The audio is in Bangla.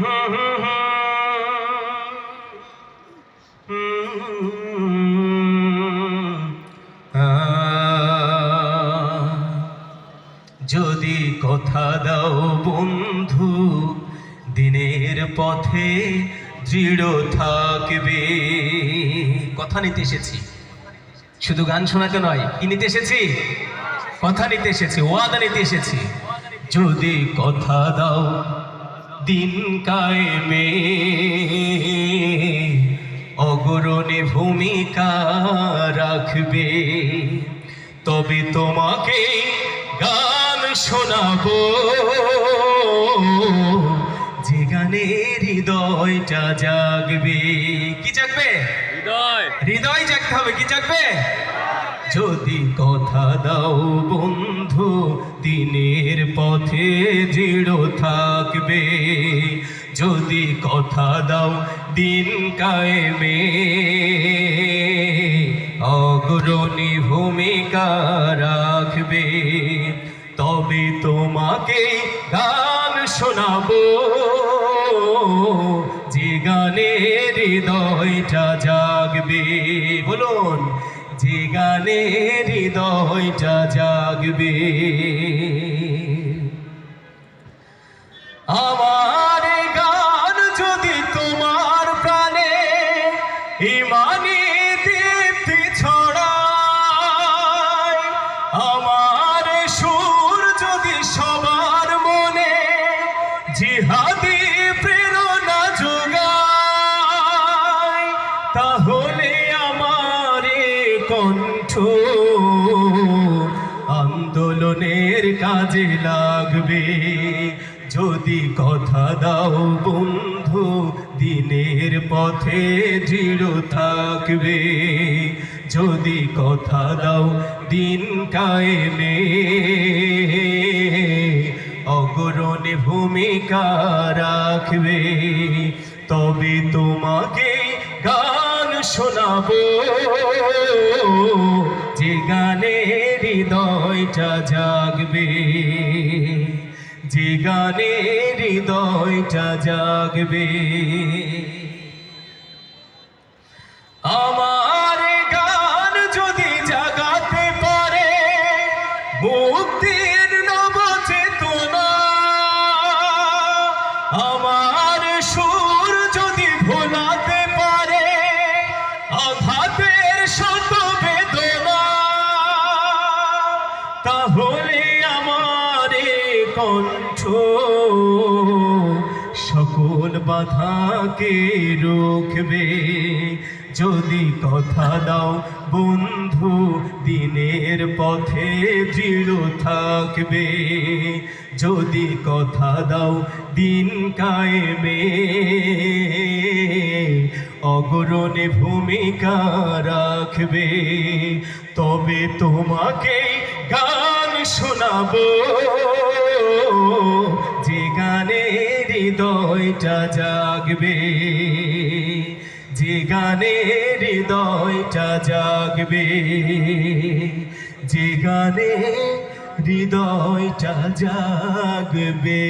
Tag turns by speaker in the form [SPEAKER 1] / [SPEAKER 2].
[SPEAKER 1] যদি কথা দাও বন্ধু, দিনের পথে দৃঢ় থাকবে। কথা নিতে এসেছি। শুধু গান শোনাতে নয়, কি নিতে এসেছি? কথা নিতে এসেছি, ওয়াদা নিতে এসেছি। যদি কথা দাও দিন কায়েমে। অগ্রণী ভূমিকা রাখবে। তবে তোমাকে গান শোনাবো। যে গানে হৃদয়টা জাগবে। কি জাগবে?
[SPEAKER 2] হৃদয়।
[SPEAKER 1] হৃদয় জাগতে হবে কি জাগবে? যদি কথা দাও বন্ধু দিনের পথে দৃঢ় থাকবে। যদি কথা দাও দিন কায়েমে, অগ্রণী ভূমিকা রাখবে। তবে তোমাকে গান শোনাবো। যে গানে হৃদয়টা জাগবে, বলুন, যে গানে হৃদয়টা জাগবে। আমার গান যদি তোমার প্রাণে ইমানি দীপ্তি ছড়ায়, আমার সুর যদি সবার মনে জিহাদি প্রেরণা যোগায়, তাহলে আমার কণ্ঠ আন্দোলনের কাজে লাগবে। যদি কথা দাও বন্ধু, দিনের পথে দৃঢ় থাকবে। যদি কথা দাও দিন কায়েমে। অগ্রণী ভূমিকা রাখবে, তবে তোমাকে গান শোনাবো। যে গানে হৃদয়টা জাগবে। গানে হৃদয়টা জাগবে। আমার গান যদি জাগাতে পারে, মুক্তির নব চেতনা আমার সুর যদি ভোলাতে পারে, আঘাতের শত বেদনা তাহলে আমার এ কণ্ঠ সকল বাধাকে রুখবে। যদি কথা দাও বন্ধু, দিনের পথে দৃঢ় থাকবে। যদি কথা দাও দিন কায়েমে। অগ্রণী ভূমিকা রাখবে। তবে তোমাকে গান শোনাবো। হৃদয়টা জাগবে যে গানে হৃদয়টা জাগবে যে গানে হৃদয়টা জাগবে।